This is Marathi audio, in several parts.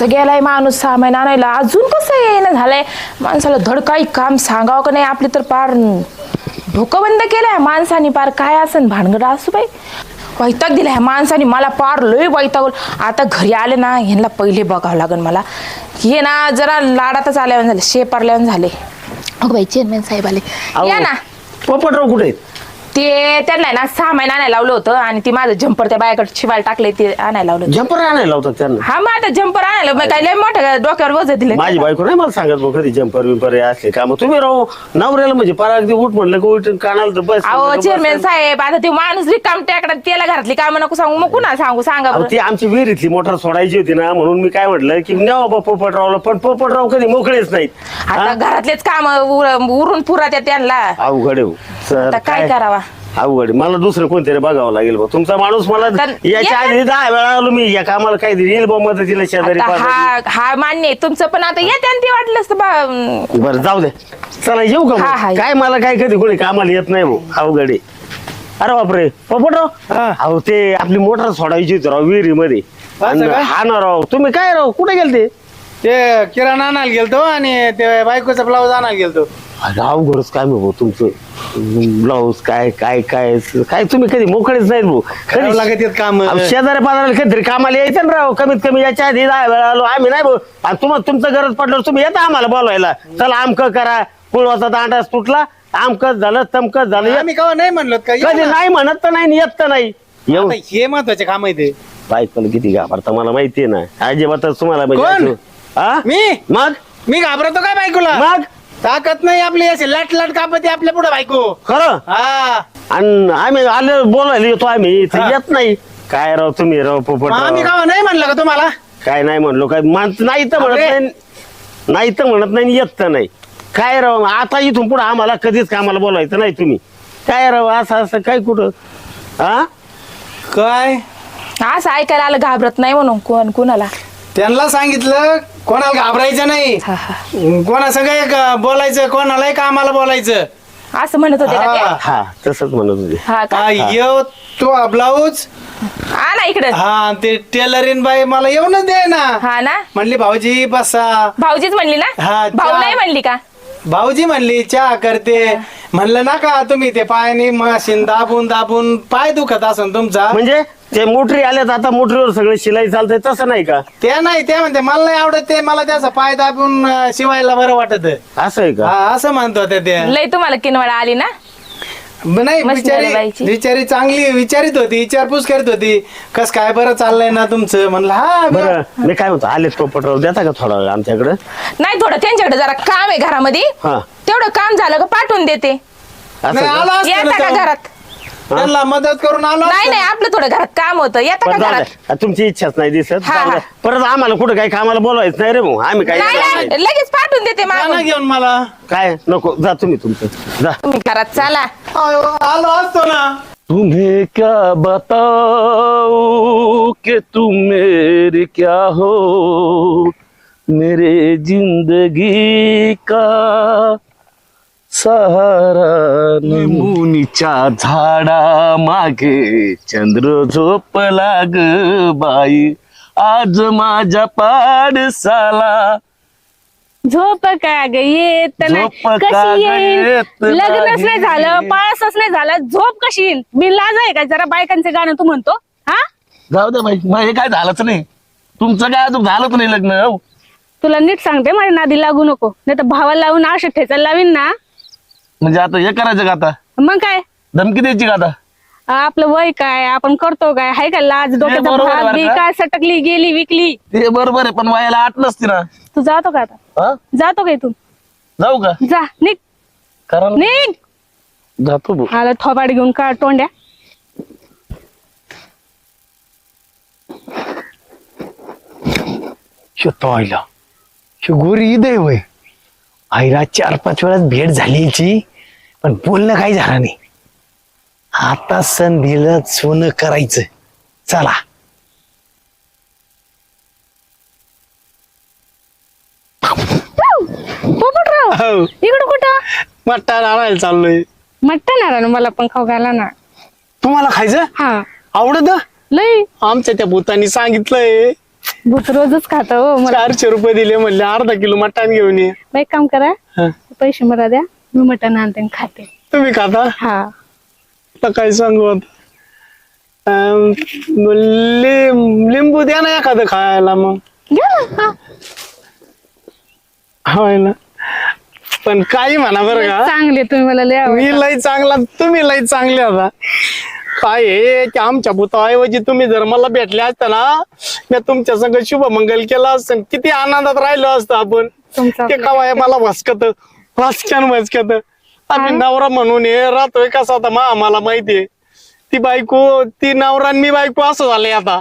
कसं गेलाय माणूस सामान आणायला अजून कसं येणं झालंय? माणसाला धड काही काम सांगावं का नाही? आपली तर पार डोकं बंद केलंय माणसाने. पार काय असन भानगड असू बाई वैताग दिला ह्या माणसाने. मला पार लय वैताग आता घरी आले ना ह्यांना पहिले बघावं लागेल मला. हे ना जरा लाडातच आल्यावर झाले. शेपारल्यावर झाले. अगं बाई चेअरमॅन साहेब आले. या ना. पोपटराव कुठे आहेत? ते त्यांना आहे ना सामान आणायला लावलं होतं आणि ती माझं जम्पर त्या बायाकडे शिवायला टाकले ते आणायला लावलं होतं. जम्पर आणायला होता त्यांना हा मग आता जम्पर आणायला मग काय लय मोठं डोक्यावर वजन दिलं माझी बायको नाही मला सांगत बघ कधी जम्पर बिंपर हे असले काम तुम्ही राहू नवऱ्याला म्हणजे पार अगदी उठ म्हणलं की उठ कानाला तर बस अहो म्हणलं चेअरमॅन बस. साहेब आता ते माणूस रिकाम त्याकडे त्याला घरातली कामं नको सांगू मग कुणा सांगू सांगा अहो, बरं. ती आमची विहिरीतली मोटर सोडायची होती ना म्हणून मी काय म्हटलं की न्यावा बा पोपटरावला पण पोपटराव कधी मोकळेच नाहीत आता हा? घरातलेच काम उरून पुरात येत त्यांना अवघड आहे हो. सर, आता काय करावा अवघड आहे. मला दुसरं कोणतरी बघावं लागेल बा. तुमचा माणूस मला तर याच्या आधी दहा वेळा आलो मी या कामाला काय येईल बा मदतीला शेजारी आता पाजारी. हा हा मान्य आहे. तुमचं पण आता येते आणि ते वाटलं असतं बा बरं जाऊ दे. चला येऊ का हा, मग? हा. काय मला काय कधी कोणी कामाला येत नाही भाऊ अवघड आहे. अरे बापरे. पोपटराव हा. अहो ते आपली मोटर सोडायची होती राव विहिरीमध्ये. असं का? हा ना राव. तुम्ही काय राव? कुठे गेलते? ते किराणा आणायला गेलतो आणि ते बायकोचा ब्लाऊज आणायला गेलतो. अरे अवघडच काय भाऊ तुमचं ब्लाऊज काय काय काय काय तुम्ही कधी मोकळेच नाहीत भाऊ. करावं लागत काम. अहो, शेजारी पाजाराला कधीतरी कामाला यायचं ना राव. कमीत कमी याच्या आधी दहा वेळा आलो. आम्ही नाही भाऊ. आणि तुम्हाला तुमचं गरज पडलं तुम्ही येता आम्हाला बोलवायला. चला आमक करा. कुळवाचा दांडाच तुटला. आमकच झालं तमकच झालं. आम्ही कवा नाही म्हणलो का? कधी. नाही म्हणत तर नाही आणि येत तर नाही. येऊ. आता हे महत्त्वाचे काम आहे ते. बायकोला किती घाबरता मला माहितीये ना. अजिबातच तुम्हाला म्हणजे? असं- हा? मी? मग? मी घाबरतो काय बायकोला? मग? ताकद नाही आपली असे लाट लाट कापते आपल्या पुढे बायको. खरं? हा. आणि आम्ही आले बोलायला येतो आम्ही इथं हा. येत नाही. काय राव तुम्ही राव पोपट मग आम्ही राव. नाही म्हणलं का तुम्हाला? काय नाही म्हणलो काय माणसं नाही तर म्हणत अरे. नाही नाही तर म्हणत नाही आणि येत तर नाही. काय राव आता इथून पुढे आम्हाला कधीच कामाला बोलायचं नाही तुम्ही. काय राव असं असं काय कुठं? हा काय? असं ऐकायला आलं घाबरत नाही म्हणून कोण कुणाला? त्यांना सांगितलं कोणाला घाबरायचं नाही. कोणा सगळं बोलायचं कोणालाही कामाला बोलायचं. असं म्हणत होते का ते? हा. हा तसंच म्हणत होते. हा का? हा, येऊ तो ब्लाऊज हा ना इकडे. हा ते टेलरिन बाई मला येऊनच दे ना. हा ना? म्हणली भाऊजी बसा. भाऊजीच म्हणली ना? हा, भाऊ त्या- नाही म्हणली का? भाऊजी म्हणली चहा करते. म्हणलं ना का तुम्ही ते पायाने मशीन दाबून दाबून पाय दुखत असन तुमचा. म्हणजे? ते मोटरी आल्यात आता मोटरीवर सगळं शिलाई चालतंय तसं नाही का? ते नाही ते म्हणते मला नाही आवडत ते मला त्याचा पाय दाबून अं, शिवायला बरं वाटत. असं आहे का? हा असं म्हणत होते ते. लय तुम्हाला किनवाडा आली ना? नाही बाईची. बिचारी चांगली विचारित होती विचारपूस करीत होती कस काय बरं चाललंय ना तुमचं? म्हणलं हा बरं. मी काय म्हणतो आलेत पोपटराव देता का थोडा वेळ आमच्याकडे? नाही थोडं त्यांच्याकडे जरा काम आहे घरामध्ये. हा. तेवढं काम झालं का पाठवून देते. असं नाही, का? आला असता येता ना का. घरात? त्यांना मदत करून आलो नाही. नाही आपलं थोडं घरात काम होतं. येता का बरं, जाऊ घरात? द्या. तुमची इच्छाच नाही दिसत. हा, जाऊ हा. परत आम्हाला कुठं काही कामाला बोलवायचं नाही रे भाऊ. आम्ही काय नाही नाही. लगेच पाठवून देते जा ना मागून. घेऊन मला. काय? नको. जा तुम्ही तुमचं. जा. तुम्ही घरात चला. आयो, आलो असतो ना. तुम्हें क्या बताओ कि तुम मेरी क्या हो? मेरे जिंदगी का सहारा मुनीच्या झाडा मागे चंद्र झोपला ग बाई. आज माझ्या पाडसाला झोप का ग येत नाही? झोप का ग कशी येईल? येत लग्नच नाही नाही. झालं पाळसच नाही झालं. झोप कशी येईल? मी लाज आहे का? जरा बायकांचे गाणं तू म्हणतो. हा? जाऊ दे बाई मग हे काय झालंच नाही? तुमचं काय अजून झालंच नाही लग्न? हो तुला नीट सांगते माझ्या नादी लागू नको. नाही तर भावाला लावून अशा ठेचायला लावीन ना. म्हणजे आता हे करायचं का आता? मग काय? धमकी द्यायची का आता? आपलं वय काय? आपण करतो काय? हाय का लाज डोक्याचा बरोबर बी का? काय सटकली गेली विकली? ते बरोबर आहे पण वयाला आठ नसते ना. तू जातो का आता? हा? जातो का इथून? जाऊ का? जा निघ. कारण निघ. जातो भाऊ. आला थोबाड घेऊन का तोंड्या. शोधला गोरी इदय होय आईला चार पाच वेळात भेट झाली याची पण बोलणं काही झालं नाही. आता संधीला सोनं करायचं. चला. पोपटराव इकडं कुठं? मट्टा आणायला चाललोय. मटण आला ना मला पण खाऊ घाला ना. तुम्हाला खायचं? हा. आवडत? लय आमच्या त्या भूतानी सांगितलंय. भूत रोजच खात हो मला. चारशे रुपये दिले म्हणले अर्धा किलो मटण घेऊन ये. एक काम करा. हा. पैसे मला द्या. मी मटण आणते आणि खाते. तुम्ही खाता? हा. आता काय सांगू आता अं, लिं- लिंबू द्या ना एखादं खायला मग. घ्या ना हा. होय ना. पण काही म्हणा बरं का. चांगले तुम्ही मला लय आवडता. मी लय चांगला तुम्ही लय चांगले होता काय की आमच्या भूताऐवजी तुम्ही जर मला भेटले असता ना मी तुमच्या संग शुभमंगल केला असतं किती आनंदात राहिलो असतो आपण. तुमचा ते का आहे मला भसकत वाचक्यान भसकत आम्ही नवरा म्हणून हे राहतोय कसा आता मा आम्हाला माहितीये ती बायको ती नवरा आणि मी बायको असं झालंय आता.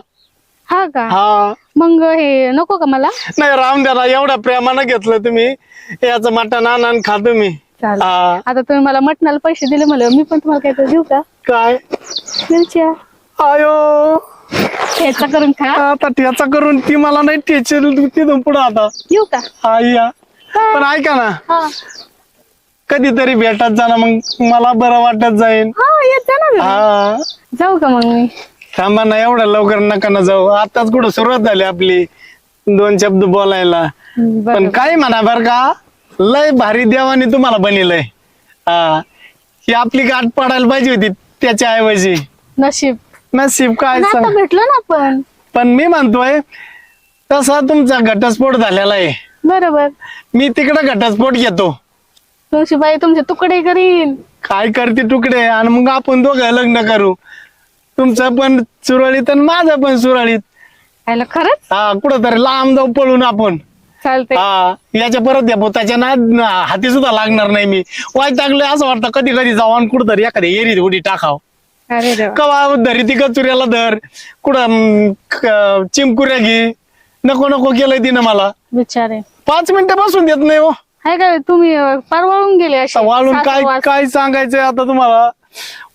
हा का? हा. मग हे नको का मला? नाही राम द्याला एवढ्या प्रेमानं घेतलं तुम्ही. याचं मटण आणून खा तुम्ही. चालेल. हा. आता तुम्ही मला मटणाला पैसे दिले मला मी पण तुम्हाला काहीतरी देऊ का? काय? मिरच्या. आयो. ठेचा करून खा. आता त्याचा करून ती मला नाही टेचेल तिथून पुढं आता. येऊ का? आया पण ऐका ना. हा. कधीतरी भेटत जा ना मग मला बरं वाटत जाईल. हा येत जा ना हा. जाऊ का मग मी? थांबा ना एवढ्या लवकर नका ना जाऊ. आताच कुठं सुरुवात झाली आपली दोन शब्द बोलायला. पण काय म्हणा बर का लय भारी देवाने तुम्हाला बनिलय. हा. ही आपली गाठ पडायला पाहिजे होती त्याच्या ऐवजी नशीब नसीब काय पण आता सांग. भेटलो ना आपण. पण मी म्हणतोय तसा तुमचा घटस्फोट झालेला आहे. बरोबर. मी तिकडे घटस्फोट घेतो. तुमची बाई तुमचे तुकडे करीन. काय करते तुकडे? आणि मग आपण दोघं लग्न करू. तुमचं पण सुरळीत आणि माझं पण सुरळीत. आयला खरंच? हा कुठंतरी लांब जाऊ पळून आपण. चालते हा याच्या परत या त्याच्या ना ना- हाती सुद्धा लागणार नाही मी. वाईट टाकलं असं वाटतं कधी कधी जाऊ आणि कुठंतरी एखाद्या एरीत उडी टाकाव. अरे देवा. कवा धरी ती कचुऱ्याला धर. कुठं अं, क- चिमकुऱ्या घे. नको नको केलंय तिनं मला. बिचारे. पाच मिनिटं बसून देत नाही हो. हाय काय तुम्ही अं, परवाळून गेले आता वाळून काय. काय सांगायचंय आता तुम्हाला?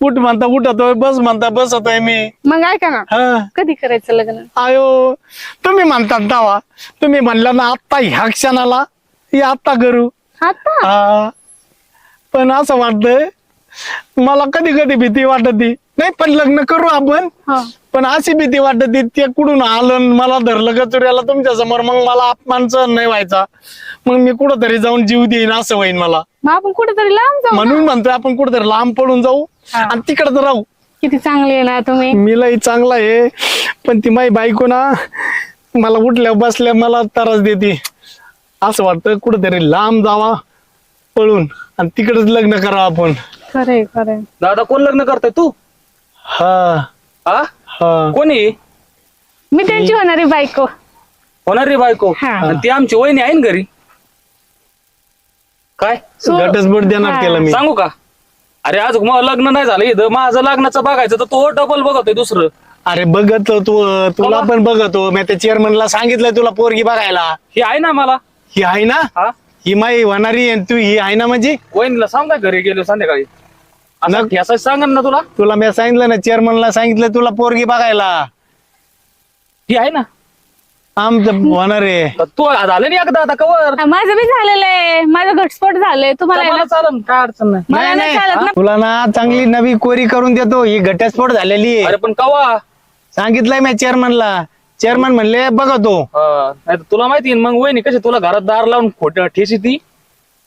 उठ म्हणता उठतोय बस म्हणता बसतोय मी. मग ऐका ना हा. कधी करायचं लग्न? आयो तुम्ही म्हणतात दावा तुम्ही म्हणलं ना आत्ता ह्या क्षणाला हे आत्ता करू. आता हा. पण असं वाटतंय मला कधी कधी भीती वाटती. नाही पण लग्न करू आपण. हा. पण अशी भीती वाटती ते कुठून आलं मला धरलं कचुऱ्याला तुमच्यासमोर? मग मला अपमान सहन नाही व्हायचा. मग मी कुठंतरी जाऊन जीव देईन असं होईन मला. मग आपण कुठेतरी लांब जाऊ म्हणून म्हणतोय आपण कुठेतरी लांब पडून जाऊ. आणि तिकडच राहू. किती चांगले आहे ना तुम्ही. मीलाही चांगला आहे पण ती माई बायको ना मला उठल्या बसल्या मला त्रास देते. असं वाटतं कुठेतरी लांब जावा पळून आणि तिकडेच लग्न करावं आपण. खरंय खरंय. दादा कोण लग्न करतोय तू? हा. हा हा. कोणी? मी त्यांची होणारी बायको. होणार रे बायको? हा. आणि ती आमची वहिनी आहे ना घरी? काय? घटस्फोट देणार हा. केला मी. सांगू का? अरे आज मग लग्न नाही झालं इथं. माझं लग्नाचं बघायचं तर तो डबल बघतोय दुसरं. अरे बघत तू. तुला पण बघतो. मी त्या चेअरमनला सांगितलंय तुला पोरगी बघायला. ही आहे ना मला? ही आहे ना? हा? ही माई होणारी आहे, तू ही आहे ना म्हणजे? वहिनीला सांग काय घरी गेलो संध्याकाळी. असं ठेसायचं सांगा ना तुला? तुला मी सांगितलं ना चेअरमनला सांगितलं तुला पोरगी बघायला. ही आहे ना? आमचं होणार आहे. तर तू झालं नाही एकदा आता कवर. हा, माझं बी झालेलं आहे. माझं घटस्फोट झालंय. तुम्हाला आहे ना? चालन काय अडचण नाही. मला नाही, नाही नाही. चालत ना? तुला ना चांगली नवी कोरी करून देतो. ही घटस्फोट झालेली आहे. अरे पण कवा? सांगितलंय मी चेअरमनला चेअरमन म्हणले बघतो नाही तुला माहिती आहे ना, मग वहिनी कशी तुला घरात दार लावून खोट ठेशी ती?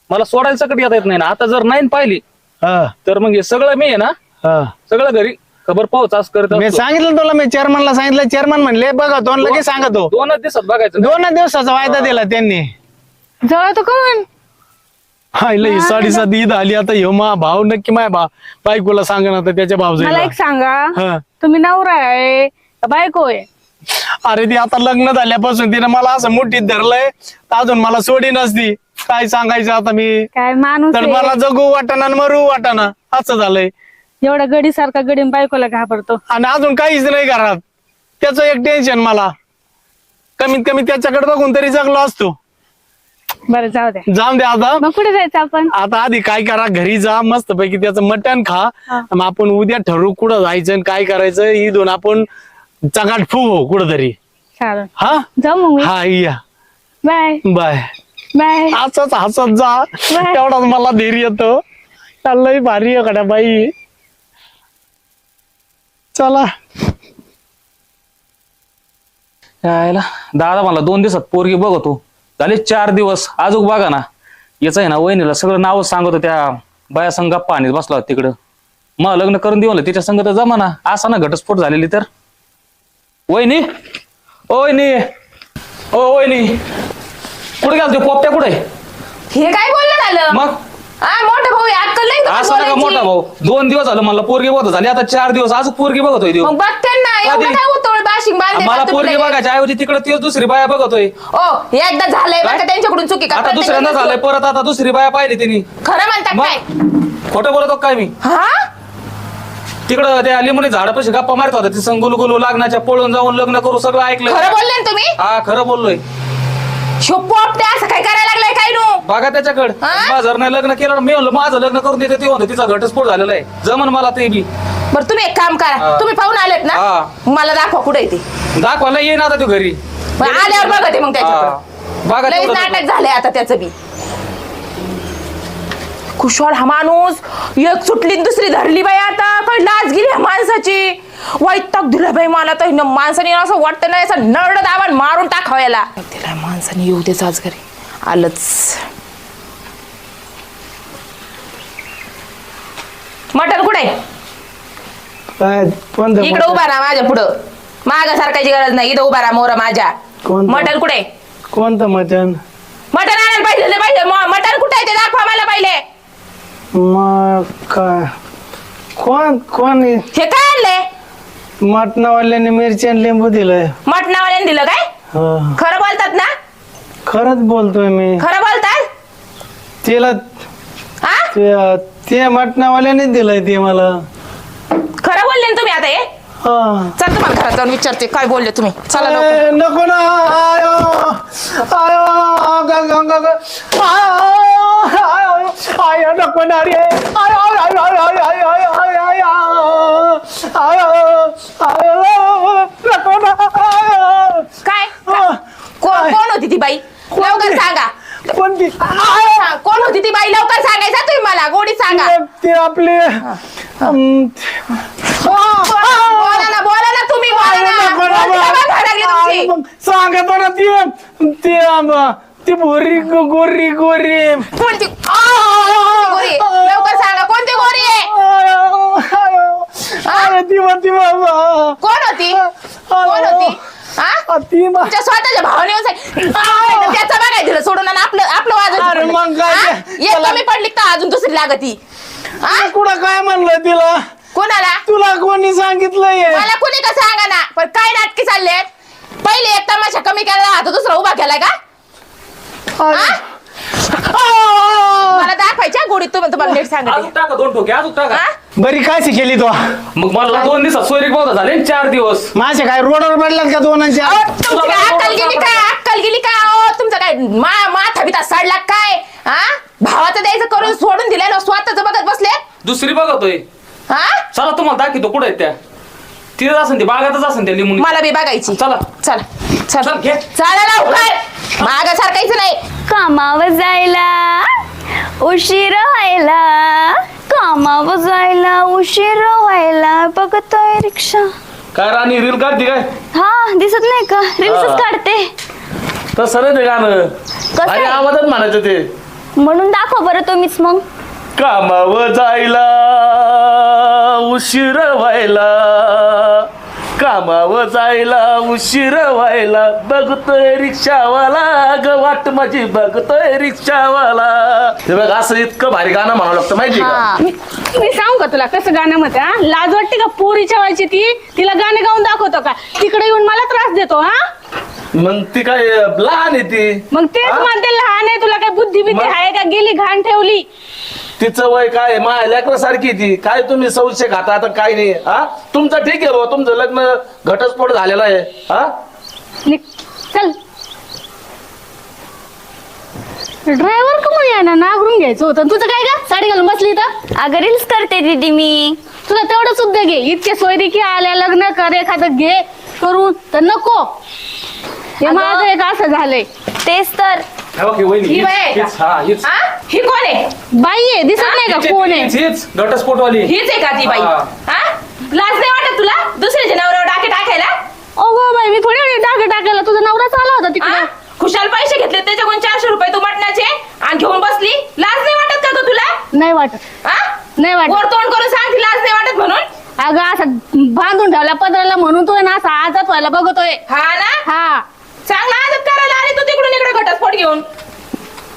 मला सोडायला सकट येता येत नाही ना. आता जर नाही ना पाहिली हा, तर मग हे सगळं मी आहे ना हा. सगळं घरी खबर पाहूच करत मी असतो. सांगितलं तुला मी चेअरमनला सांगितलं चेअरमन म्हणले बघतो आणि लगेच सांगतो. दोनच दिवसात बघायचं दोन दिवसाचा वायदा दिला त्यांनी. जवळ तो कमन हायला ही साडेसात ईद आली आता ह्यो मा भाव नक्की माय बा बायकोला सांगा ना त्याच्या भाव मला एक सांगा. हा. तुम्ही नवरा आहे का बायको आहे? अरे ती आता लग्न झाल्यापासून तिने मला असं मुठीत धरलंय. तर अजून मला सोडी नसती. काय सांगायचं आता मी? काय माणूस तर आहे. मला जगू वाटाना आणि मरू वाटाना असं झालंय. एवढा गडी सारखा गडी बायकोला घाबरतो. आणि अजून काहीच नाही घरात. त्याचं एक टेन्शन मला. कमीत कमी त्याच्याकडे बघून तरी जगलो असतो. बरं जाऊ द्या. जाऊन दे आता. मग कुठे जायचं आपण? आता आधी काय करा घरी जा मस्त पैकी त्याचं मटण खा. हा. मग आपण उद्या ठरवू कुठं जायचं आणि काय करायचं. ही दोन आपण चगाट फू कुठंतरी. चालेल. हा? जाऊ मग मी. हा या. बाय. बाय. बाय. असंच हसत जा. बाय. तेवढाच मला धीर येतो. लई भारी आहे बाई. चला. यायला. दादा मला दोन दिवसात पोरगी बघतो. झाले चार दिवस. अजून बघा ना. याचं आहे ना वहिनीला सगळं नाव सांगत होतं त्या बाया संग गप्पा आणि बसला होता तिकडं. मग लग्न करून देऊ म्हणलं तिच्या संग तर जमा ना असा ना घटस्फोट झालेली तर. वहिनी? ओ वहिनी? ओ वहिनी. कुठे गेला ते पोपट्या कुठे? हे काय बोलणं झालं मग? हा मोठा भाऊ आहे, अक्कल नाही असं नका बोलायची. मोठा भाऊ. दोन दिवस झालं मला पोरगी बघत झाली आता चार दिवस आज पोरगी बघतोय देऊ. मग बघते ना एवढं कधी? काय बाशिंग मला का पोरगी तुला? बघायच्या ऐवजी तिकडे तीच दुसरी बाया बघतोय ओ एकदा झालंय काय? बघा त्यांच्याकडून चुकी का आता दुसऱ्यांदा झालंय परत आता दुसरी बाया पाहिली तिने. खरं म्हणतात काय? मग खोटं बोलतो काय मी? हा? तिकडं त्या लिंबूने झाडापाशी गप्पा मारत होता ती गुलू लागण्याच्या पळून जाऊन लग्न करू सगळं ऐकलं. खरं बोलले ना तुम्ही? हा खरं बोललोय. शोपोपटे असं काय करायला लागलाय काय नु? बघा त्याच्याकडे. हा? माझं नाही लग्न केलं मी म्हणलं माझं लग्न करून देते ते म्हणतो तिचा घटस्फोट झालेला आहे. जमन मला ते बी. बरं तुम्ही एक काम करा. हा. तुम्ही पाहून आलेत ना? हा. मला दाखवा कुठे येते दाखवायला येईन आता तू घरी. आल्यावर बघा ते मग हा. त्याच्याकडे बघा लयच तेवढं नाटक झालंय आता त्याचं बी. कुशवाल हा माणूस. एक सुटली न दुसरी धरली बाई आता. पण लाच गेली ह्या माणसाची. वैताग दिला बाई मला तर. माणसाने असं वाटतं नाही असं नरड दाबण मारून टाकावं याला. तिला माणसाने येऊ दे आज घरी. आलंच. मटण कुठे काय कोणतं इकडे उभा राहा माझ्या पुढं. माग सारखायची गरज नाही. इथं उभा राहा मोर माझ्या. कोणतं? मटण कुठे कोणतं मटण? मटण आणायला पाहिजे ते पाहिजे म- मटण कुठे आहे ते दाखवा मला पहिले. मग काय कोण कोण हे काय आणले मटणावाल्याने मिरची आणि लिंबू दिलंय मटणावाल्याने दिलं काय हा. खरं बोलतात ना खरंच बोलतोय मी खरं बोलतात तिला हा ते- ते मटणावाल्याने दिलंय ते मला खरं बोलले ना तुम्ही आता हे हा चल तुम्हाला घरात जाऊन विचारते काय बोलले तुम्ही चला लवकर. ए, नको ना आयो आयो ग- ग- ग- ग- आयो, आया दाखवणारी आहे आया आया आया आया आया आया आया काय कोण कोण होती ती बाई लवकर सांगा कोणती हा, कोण होती ती बाई लवकर सांगायचा तुम्ही मला गोडी सांगा ते आपले बोला ना बोला ना तुम्ही बोला ना. बोलती का बंद व्हायला लागली तुमची? सांगतो ना ते ती गोरी गोरी गोरी. कोणती? गोरी? आहे? लवकर सांगा कोणती गोरी आहे? अरे ती म्हणती बाबा. कोण होती? कोण होती? हा? ती मा- तुमच्या स्वतःच्या भावाने येऊन सांग- आ, तर त्याचं बघाय दिलं सोडून आणि आपलं आपलं वाजत अरे मग काय हा? ते- एक त्याला- कमी पडली का अजून दुसरी लागती? हा? कुठं काय म्हणलं तिला? कोणाला? तुला कोणी सांगितलंय मला कुणी का सांगा ना पण काय नाटकी चाललेत? पहिले एक तमाशा कमी केला आता दुसरा उभा केलाय का. मला दाखवायच्या गोडीत तुम्ही तुम्हाला नीट अजून सांगते टाका दोन ठोके अजून टाका. हा? बरी काय शिकेली तो. मग मला दोन दिवसात सोयरीक बघत झाले ना चार दिवस. माझ्या काय रोडवर पडलात का दोनांच्या? अहो, तुमची काय अक्कल गेली काय अक्कल गेली काय अहो तुमचं काय मा- माथा बिथा सडला काय? हा भावाचं द्यायचं करून सोडून दिलं स्वतःच बघत बसले? दुसरी बघतोय. हा चला तुम्हाला दाखवतो कुठे आहेत त्या. तिथेच असेल ती बागातच असेल त्या लिंबून. मला बी बघायची. चला. चला चल, चला घे. चला लवकर. माग सारखायचं नाही. कामावर जायला उशीर व्हायला कामावर जायला उशीर व्हायला. बघतोय रिक्षा. काय राणी रील काढते काय? हा दिसत नाही का? हा. रील्सच काढते. तर सरळ ते गाणं. कसं अरे आहे? आवाजात म्हणायचं ते. म्हणून दाखव बरं तुम्हीच मग. कामावर जायला उशीर व्हायला कामावर जायला उशीर व्हायला बघतोय रिक्षावाला. ग वाट माझी बघतोय रिक्षावाला. हे बघ असं इतकं भारी गाणं म्हणावं लागतं माहिती का? हा. मी मी सांगू का तुला कसं गाणं म्हणते हा? लाज वाटते का पोरीच्या व्हायची ती? तिला गाणे गाऊन दाखवतो का? तिकडे येऊन मला त्रास देतो हा? मग ती काय लहान आहे ती? मग तेच हा? म्हणते लहान आहे तुला काय बुद्धी बिद्धी मग? आहे का? गेली घाण ठेवली. तिचं वय काय माया लेकरासारखी ती. काय तुम्ही संशय खाता? आता काय नाही. हा? तुमचं ठीक आहे बाबा तुमचं लग्न घटस्फोट झालेला आहे. हा? निघ, चल. ड्रायव्हर का मग ना नागरून घ्यायचं होतं? तुझं काय का साडी घालून बसली तर अगं रील्स करते दीदी मी. तुला तेवढंच उद्योग घे इतके सोयरीकी आल्या लग्न कर एखादं घे. करून तर नको. हे अगं. माझं एक असं झालंय. तेच तर. हे बघ, वहिनी, हीच- बाई आहे का? हीच, हा, हीच. हा? ही कोण आहे? बाई आहे दिसत नाही का हीच- कोण आहे? हीच- हीच, घटस्फोटवाली. हीच आहे का ती बाई? हा. हा? लाज नाही वाटत तुला? दुसऱ्याच्या नवऱ्यावर टाके टाकायला? अगो बाई मी थोडी डाके टाकायला. तुझा नवराच आला होता तिकडे? खुशाल पैसे घेतले त्याच्याकडून चारशे रुपये तू मटणाचे आणि घेऊन बसली? लाज नाही वाटत का ग तुला? नाही वाटत? नाही वाटत. वर तोंड करून सांगते लाज नाही वाटत म्हणून? अगं असं बांधून ठेवला पदराला म्हणून तो व्हायला बघतोय. हा ना? हा. चांगला आदत करायला आणि तू तिकडून इकडे घटस्फोट घेऊन.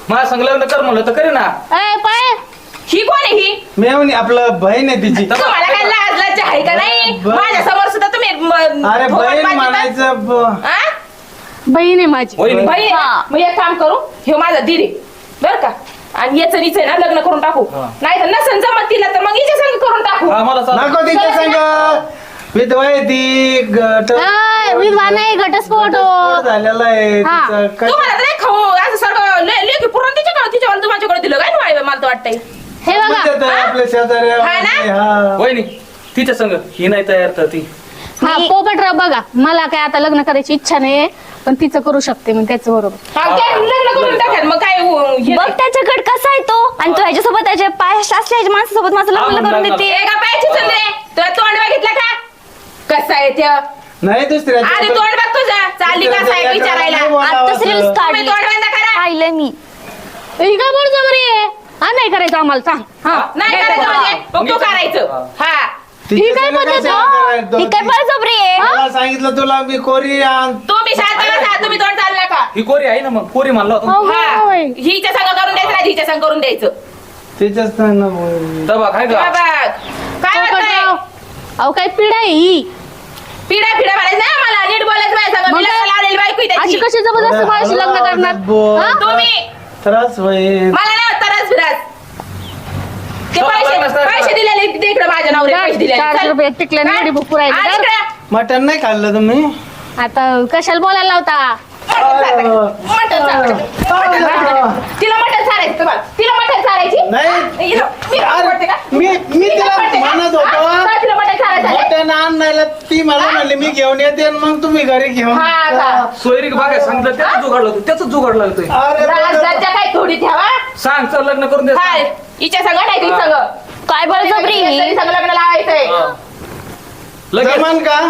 मला सांग लग्न कर म्हणलं तर करे ना ए पाय. ही कोण आहे ही? मेवणी आपलं बहीण आहे तिची. तुम्हाला काय लाज लाज आहे का नाही? ब- माझ्यासमोर सुद्धा तुम्ही म- अरे बहीण. म्हणायचं ब-? बहीण आहे माझी. बाई हा. मग एक काम करू हे माझा दीर बर का? आणि याचं नीच आहे ना लग्न करून टाकू. नाही तर नसन जमत तिला तर मग हिच्या संग करून टाकू. हा मला चालेल. नको तिच्या संग. विधवा आहे ती गट ए, विधवा नाही घटस्फोट हो. झालेला आहे हा. तिचं काय- तुम्हाला तर नाही खाऊ असं सारखं ले- लेकी पूर्ण तिच्याकडे तिच्यावर माझ्याकडे दिलं काय नाही मला तर वाटतंय? हे बघा. म्हणतात आपल्या शेजारी हा ना? हा. वहिनी तिच्या संग ही नाही तयार तर ती. हा पोपटराव बघा मला काय आता लग्न करायची इच्छा नाही पण तिचं करू शकते मी त्याच बरोबर. हा, काय लग्न करून टाकाल मग काय हे बघ त्याच्याकडे कसा आहे तो. आणि तो ह्याच्यासोबत त्याच्या पाय असल्याच्या माणसासोबत माझं लग्न करून. देते. ते का पायाची चंद्रे तुला तोंड बघितलं का? कसं आहे ते नाही दुसऱ्या आधी तोंड बघ तुझं. चालली कसं आहे विचारायला. आता रील्स काढली तोंड बंद करा. पाहिलं मी. ही काय बळजबरी आहे हा नाही करायचं आम्हाला सांग. हा. नाही करायचं म्हणजे. मग तू करायचं. हा. ही. काय पद्धत आहे? ही काय बळजबरी आहे मला सांगितलं तुला मी कोरी आण. तुम्ही शांत बसा तुम्ही तोंड चालला का ही कोरी आहे ना मग? कोरी म्हणला होता. हा. बाई. हिच्या संग करून द्यायचं नाही हिच्या संग करून द्यायचं. तिच्याच ना बोल. बघ, का काय अहो काय पिढा आहे ही. पिढ्या म्हणायचं नाही मला नीट बोलायचं माझ्या संग मग मी काय? लग्नाला आलेली बायको आहे अशी कशी जबरदस्त माझ्याशी लग्न करणार बोल. हा? तुम्ही त्रास होईल मला नाही होत त्रास बिरास ते चला, पैसे. दिलेले ते इकडे माझ्या नवरे पैसे दिलेले चारशे चल. रुपये काय? पुरायली आणि? इकडे मटण नाही खाल्लं तुम्ही आता कशाला बोलायला लावता मटण चारायचं. मटण चारायचं. तिला मटण चारायचं तुम्हाला तिला मटण चारायची नाही हिला- मी अरे, आवडते का? मी मी तिला आवडते का? म्हणत होतो हा? तिला मटण चारायचं आहे? मटण आणायला ती मला म्हणली मी घेऊन येते आणि मग तुम्ही घरी घेऊन हा का? सोयरीक बघाय सांगितलं त्याच जुगाडलं होतं त्याच जुगाडलं होतं अरे लाज बाबा. लज्जा काय थोडी ठेवा सांग चल लग्न करून दे काय हिच्या संग नाही ती संग काय बळजबरी ही तरी संग लग्न लावायचंय लगेच जमन का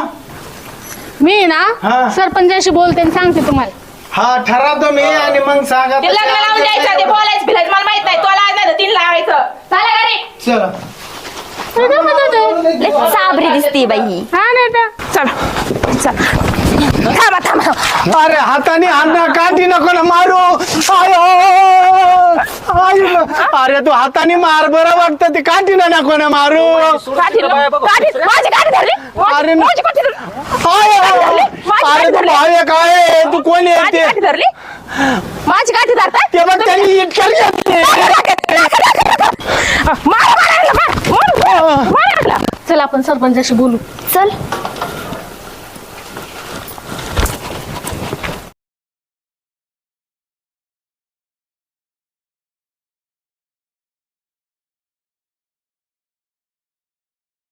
मी ना हा. सरपंचाशी बोलते आणि सांगते तुम्हाला हा ठरवतो मी आणि मग सांगा ते लग्न लावून द्यायचं ते बोलायचं मला माहीत नाही तो लावायचं नाही तीन लावायचं. चला घरी चला? लय साबरी दिसते बाई ही हा नाही तर. चला चला. थांबा थांबा. अरे हाताने हाना काठी नको ना मारू. आयो. आयो. अरे तू हाताने मार बरं वाटतं ते काठी ना नको ना मारू. काठी काठी? माझी काठी धरली? अरे माझी- माझी काठी धरली? आयो. माझी अरे काठी तू धरली. भावे काय तू कोण माझी येते काठी धरली? माझी काठी धरताय? ते बघ त्यांनी इटकरी घेतली. मारा मारा याला, मार, मार, मारा याला. चल आपण सरपंचाशी बोलू. चल.